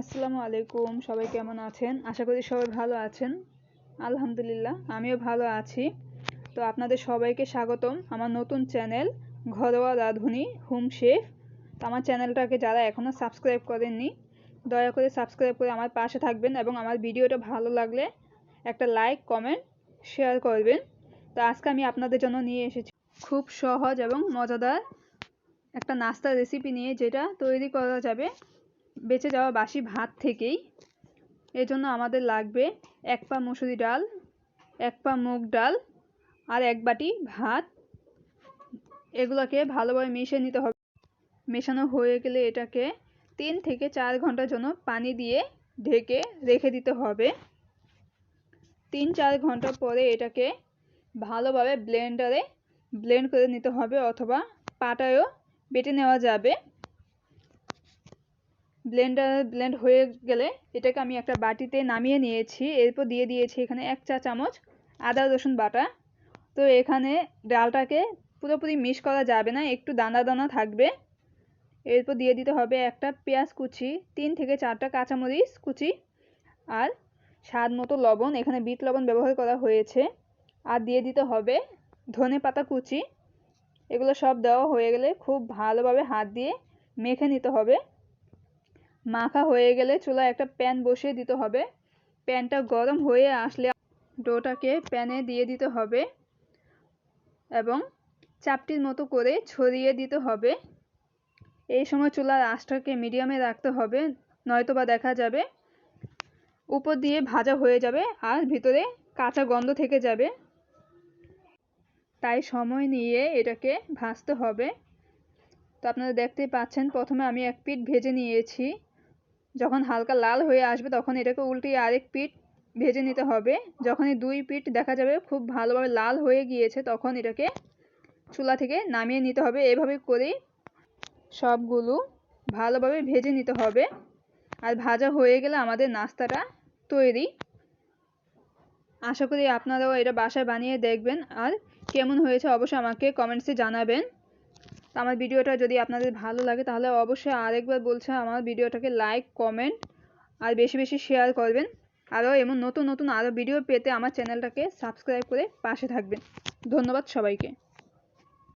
আসসালামু আলাইকুম, সবাই কেমন আছেন? আশা করি সবাই ভালো আছেন। আলহামদুলিল্লাহ, আমিও ভালো আছি। তো আপনাদের সবাইকে স্বাগতম আমার নতুন চ্যানেল ঘরোয়া রাঁধুনি হোম শেফ। আমার চ্যানেলটাকে যারা এখনও সাবস্ক্রাইব করেননি, দয়া করে সাবস্ক্রাইব করে আমার পাশে থাকবেন এবং আমার ভিডিওটা ভালো লাগলে একটা লাইক, কমেন্ট, শেয়ার করবেন। তো আজকে আমি আপনাদের জন্য নিয়ে এসেছি খুব সহজ এবং মজাদার একটা নাস্তার রেসিপি নিয়ে যেটা তৈরি করা যাবে। বেঁচে যাওয়া বাসি ভাত থেকেই। এজন্য আমাদের লাগবে এক পা মুসুরি ডাল, এক পা মুগ ডাল আর এক বাটি ভাত। এগুলোকে ভালোভাবে মিশিয়ে নিতে হবে। মেশানো হয়ে গেলে এটাকে তিন থেকে চার ঘণ্টার জন্য পানি দিয়ে ঢেকে রেখে দিতে হবে। তিন চার ঘণ্টা পরে এটাকে ভালোভাবে ব্লেন্ডারে ব্লেন্ড করে নিতে হবে অথবা পাটায়ও বেটে নেওয়া যাবে। ব্লেন্ডার ব্লেন্ড হয়ে গেলে এটাকে আমি একটা বাটিতে নামিয়ে নিয়েছি। এরপর দিয়ে দিয়েছি এখানে এক চা চামচ আদা, রসুন বাটা। তো এখানে ডালটাকে পুরোপুরি মিক্স করা যাবে না, একটু দানা দানা থাকবে। এরপর দিয়ে দিতে হবে একটা পেঁয়াজ কুচি, তিন থেকে চারটা কাঁচামরিচ কুচি আর স্বাদ মতো লবণ। এখানে বিট লবণ ব্যবহার করা হয়েছে। আর দিয়ে দিতে হবে ধনে পাতা কুচি। এগুলো সব দেওয়া হয়ে গেলে খুব ভালোভাবে হাত দিয়ে মেখে নিতে হবে। মাখা হয়ে গেলে চুলায় একটা প্যান বসিয়ে দিতে হবে। প্যানটা গরম হয়ে আসলে ডোটাকে প্যানে দিয়ে দিতে হবে এবং চাপটির মতো করে ছড়িয়ে দিতে হবে। এই সময় চুলার আঁচটাকে মিডিয়ামে রাখতে হবে নয়তো বা দেখা যাবে উপর দিয়ে ভাজা হয়ে যাবে আর ভিতরে কাঁচা গন্ধ থেকে যাবে। তাই সময় নিয়ে এটাকে ভাজতে হবে। তো আপনারা দেখতেই পাচ্ছেন, প্রথমে আমি এক পিঠ ভেজে নিয়েছি। যখন হালকা লাল হয়ে আসবে, তখন এটাকে উল্টিয়ে আরেক পিঠ ভেজে নিতে হবে। যখনই দুই পিঠ দেখা যাবে খুব ভালোভাবে লাল হয়ে গিয়েছে, তখন এটাকে চুলা থেকে নামিয়ে নিতে হবে। এভাবে করেই সবগুলো ভালোভাবে ভেজে নিতে হবে। আর ভাজা হয়ে গেলে আমাদের নাস্তাটা তৈরি। আশা করি আপনারাও এটা বাসায় বানিয়ে দেখবেন। আর কেমন হয়েছে অবশ্যই আমাকে কমেন্টসে জানাবেন। তো আমার ভিডিওটা যদি আপনাদের ভালো লাগে, তাহলে অবশ্যই আরেকবার বলছে আমার ভিডিওটাকে লাইক কমেন্ট আর বেশি বেশি শেয়ার করবেন। আরও এমন নতুন নতুন আরও ভিডিও পেতে আমার চ্যানেলটাকে সাবস্ক্রাইব করে পাশে থাকবেন। ধন্যবাদ সবাইকে।